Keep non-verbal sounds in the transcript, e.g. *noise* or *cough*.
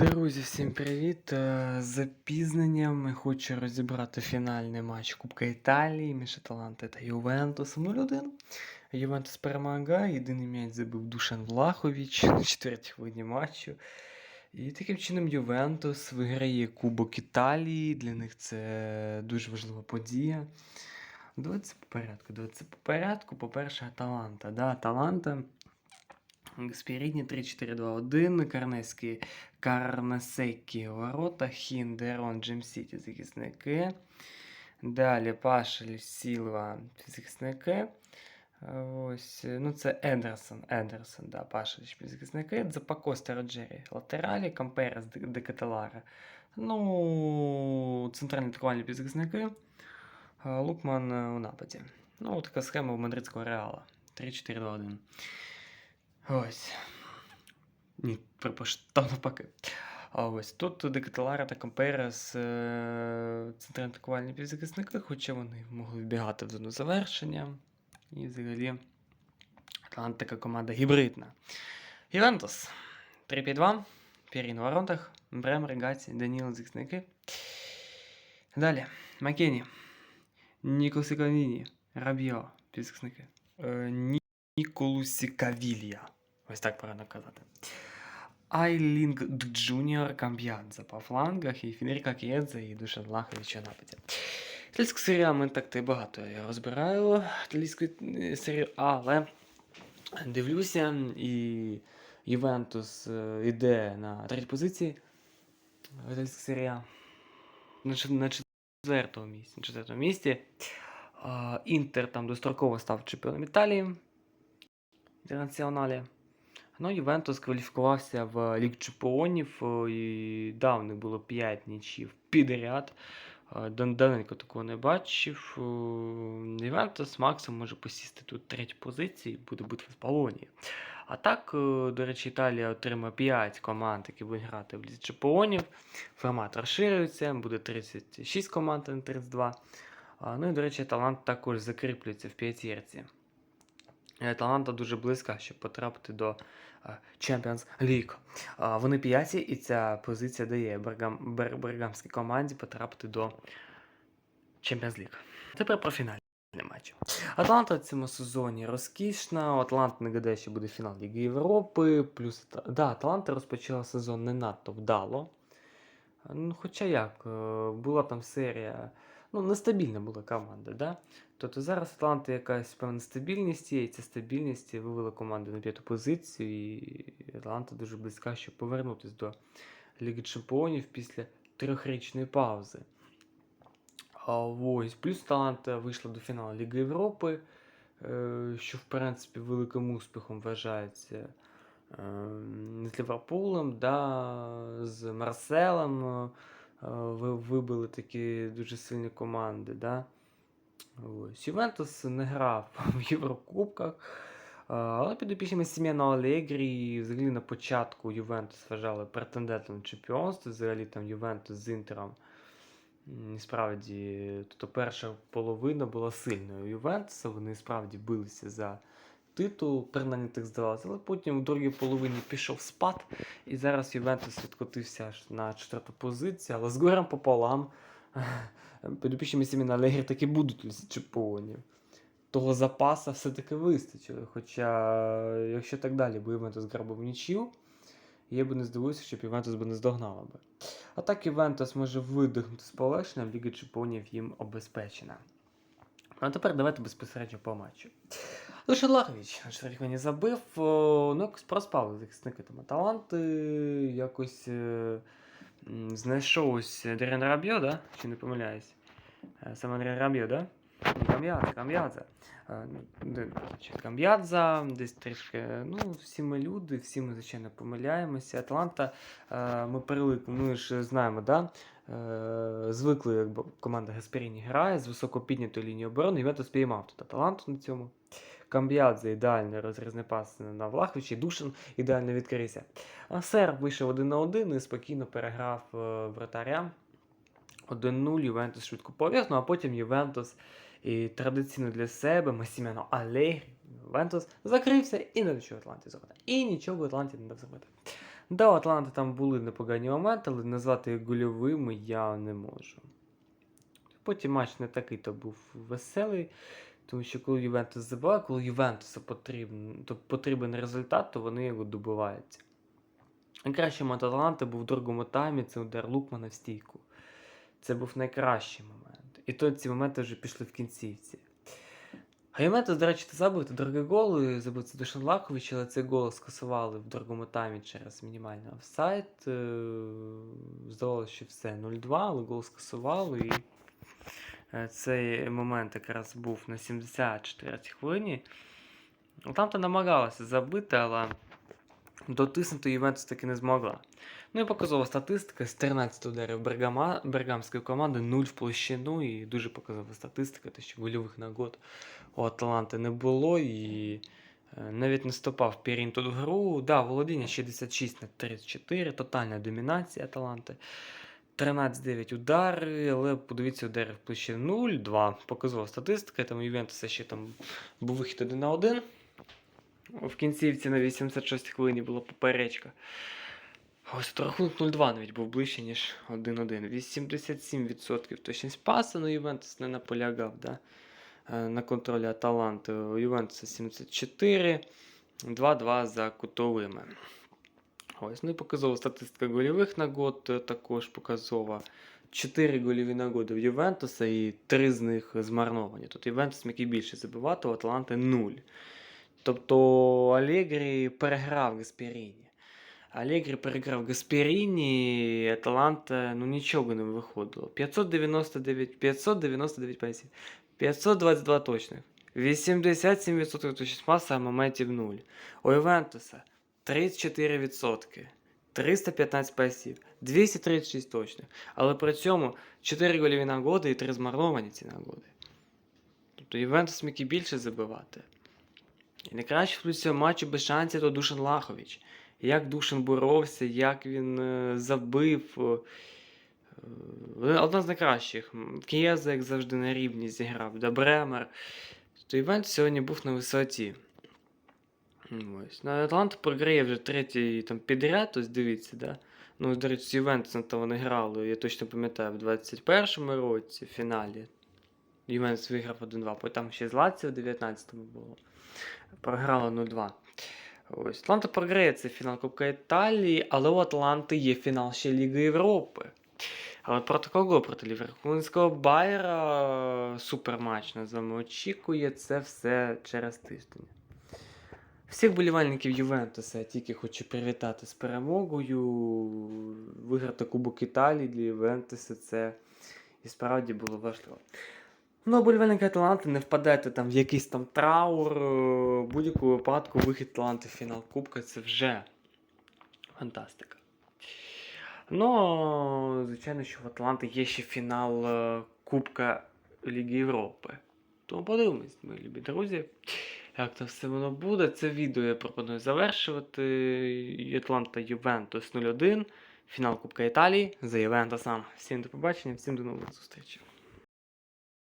Друзі, всім привіт! Е, З запізненням хочу розібрати фінальний матч Кубка Італії між Аталанти та Ювентусом 0-1. Ювентус перемагає, єдиний м'яч забив Душан Влахович *laughs* на четвертій хвилині матчу. І таким чином Ювентус виграє Кубок Італії. Для них це дуже важлива подія. Давайте по порядку. Давайте по порядку. По-перше, Аталанта. Да, Аталанта. Спірідні 3-4-2-1, Карнеський, Карнесекі у воротах, Хін, Дерон, Джим Сіті захисники. Далі Пашель, Сілва, захисники. Ось, ну це Едерсон, Едерсон, да, Пашель, захисники. Запакоста Роджері, латералі, Камперес, Декателара. Ну, центральні атакувальні півзахисники. а Лукман е, у нападі. Ну, така схема в мадридського реала. 3-4-2-1. Ось. Ні, там навпаки. А ось тут Декателара та Камперес е, центральні атакувальні півзахисники, хоча вони могли вбігати в зону завершення. І взагалі Атлант така команда гібридна. Ювентус 3-5-2. Пірін у воротах. Бремер, Гаці, Даніло захисники. Далі. Макені. Ніколси Каніні. Рабіо півзахисники. Е, Ніколусі Кавілія. Ось так правильно казати. Айлінг Джуніор Камб'ядзе по флангах і Фінеріка Кієдзе і Душан Лахович у нападі. Італійську серію ми так й багато я розбираю італійську е, серію, але дивлюся, і Ювентус е, йде на третій позиції. Італійська серія на, чет- на четвертому місці. На четвертому місці. Інтер там достроково став чемпіоном Італії. Інтернаціоналі. Ну, Ювентус кваліфікувався в Ліг Чемпіонів, е, і да, в них було 5 нічів підряд. Е, дав- такого не бачив. Е, Ювентус максимум може посісти тут третю позицію, і буде битва в Полонії. А так, до речі, Італія отримає 5 команд, які будуть грати в Лізі Чемпіонів. Формат розширюється, буде 36 команд, а не 32. Ну і, до речі, талант також закріплюється в п'ятірці. Е, Таланта дуже близька, щоб потрапити до е, Champions League. Вони п'яті, і ця позиція дає Бергам, Бергамській команді потрапити до Champions League. Тепер про фінальний матч. Атланта в цьому сезоні розкішна. У Атланти нагадаю, що буде фінал Ліги Європи. Плюс да, Атланта розпочала сезон не надто вдало. Ну, хоча як, е, була там серія. Ну, нестабільна була команда, да? Тобто зараз Атланти якась певна стабільність є, і ця стабільність вивела команду на п'яту позицію, і Атланта дуже близька, щоб повернутися до Ліги Чемпіонів після трьохрічної паузи. А ось, плюс Атланта вийшла до фіналу Ліги Європи, е, що в принципі великим успіхом вважається е, з Ліверпулем, да, з Марселем. Е, ви вибили такі дуже сильні команди. Да? Ось. Не грав *laughs* в Єврокубках. а, Але підопічними Сім'яна Алегрі, взагалі на початку Ювентус вважали претендентом на чемпіонство. Взагалі там Ювентус з Інтером. І справді, тобто перша половина була сильною Ювентуса. Вони справді билися за титул, принаймні так здавалося. Але потім в другій половині пішов спад. І зараз Ювентус відкотився аж на четверту позицію, але з горем пополам. *laughs* Підопічні Сіміна Алегрі таки будуть у чемпіонів. Того запаса все-таки вистачило. Хоча, якщо так далі, бо Ювентус грабив нічів, я би не здивуюся, щоб Ювентус би не здогнала би. А так Ювентус може видихнути з полегшенням, Ліга Чемпіонів їм обезпечена. А тепер давайте безпосередньо по матчу. Лише на четвертій хвилині забив, ну якось проспали захисники там таланти, якось знайшов ось Дерен Рабьо, да? Чи не помиляюсь? Е, Саме Андрій Рабьо, да? Кам'ядзе, Кам'ядзе. Кам'ядза, десь трішки, ну, всі ми люди, всі ми, звичайно, помиляємося. Атланта, е, ми привикли, ми ж знаємо, да? Е, звикли, якби команда Гасперіні грає з високо піднятої лінії оборони, Ювентус спіймав тут Аталанту на цьому. Камб'ядзе ідеальний розрізний пас на Влаховича, і Душин ідеально відкрився. А Сер вийшов один на один і спокійно переграв е, вратаря. 1-0, Ювентус швидко повів, ну а потім Ювентус і традиційно для себе Масімяно Алегрі Ювентус закрився і не нічого Атланті зробити. І нічого Атланті не дав зробити. Да, у Атланти там були непогані моменти, але назвати їх гольовими я не можу. Потім матч не такий то був веселий, тому що коли Ювентус забиває, коли Ювентусу потрібен, то потрібен результат, то вони його добиваються. Найкращий момент Атланти був в другому таймі, це удар Лукмана в стійку. Це був найкращий момент. І то ці моменти вже пішли в кінцівці. А Ювентус, до речі, забив другий гол, і забив це Душан Лахович, але цей гол скасували в другому таймі через мінімальний офсайд. Е, Здавалося, що все 0-2, але гол скасували. І цей момент якраз був на 74-й хвилині. Там-то намагалася забити, але дотиснути Ювентус таки не змогла. Ну і показова статистика з 13 ударів Бергама, бергамської команди, 0 в площину і дуже показова статистика, те, що гольових нагод у Аталанти не було і е, навіть не стопав Пірін тут в гру. Да, володіння 66 на 34, тотальна домінація Аталанти. 13-9 удари, але подивіться, удари в площину 0-2. Показова статистика, там у Ювентуса ще там був вихід 1 на 1. В кінцівці на 86 хвилині була поперечка. Ось рахунок 0-2 навіть був ближче, ніж 1-1. 87% точність паса, ну Ювентус не наполягав да? е, на контролі Аталанти. У Ювентуса 74, 2-2 за кутовими. Ось, ну і показова статистика гольових нагод е, також показова. 4 гольові нагоди в Ювентуса і 3 з них змарновані. Тут Ювентус міг і більше забивати, у Аталанти 0. Тобто Алегрі переграв Гасперіні. Алегрі переграв Гасперіні, Аталанта ну нічого не виходило. 599, 599 пасів, 522 точних, 87% точність паса, а моментів 0. У Ювентуса 34%, 315 пасів, 236 точних. Але при цьому 4 гольові нагоди і 3 змарновані ці нагоди. Тобто Ювентус міг і більше забивати. І найкраще в цьому матчі без шансів то Душан Лахович. Як Душан боровся, як він е, забив. е, е, Одна з найкращих. М, Кієза, як завжди, на рівні зіграв. Да Бремер. То івент сьогодні був на висоті. Ось. На Атлант програє вже третій там, підряд, ось дивіться, да? Ну, до речі, з Ювентусом там вони грали, я точно пам'ятаю, в 21-му році в фіналі. Ювентус виграв 1-2, потім там ще з Лаціо в 19-му було. Програла 0-2. Ось. Атланта програє цей фінал Кубка Італії, але у Атланти є фінал ще Ліги Європи. Але проти кого? Проти Ліверпульського Байера суперматч нас з вами очікує. Це все через тиждень. Всіх болівальників Ювентуса я тільки хочу привітати з перемогою. Виграти Кубок Італії для Ювентуса це і справді було важливо. Ну, болівальники Аталанти, не впадайте там в якийсь там траур. е, В будь-якому випадку вихід Аталанти в фінал Кубка це вже фантастика. Ну, звичайно, що в Атланти є ще фінал е, Кубка Ліги Європи. Тому подивимось, мої любі друзі, як це все воно буде. Це відео я пропоную завершувати. Атланта Ювентус 0-1. Фінал Кубка Італії за Ювентусом. Всім до побачення, всім до нових зустрічей.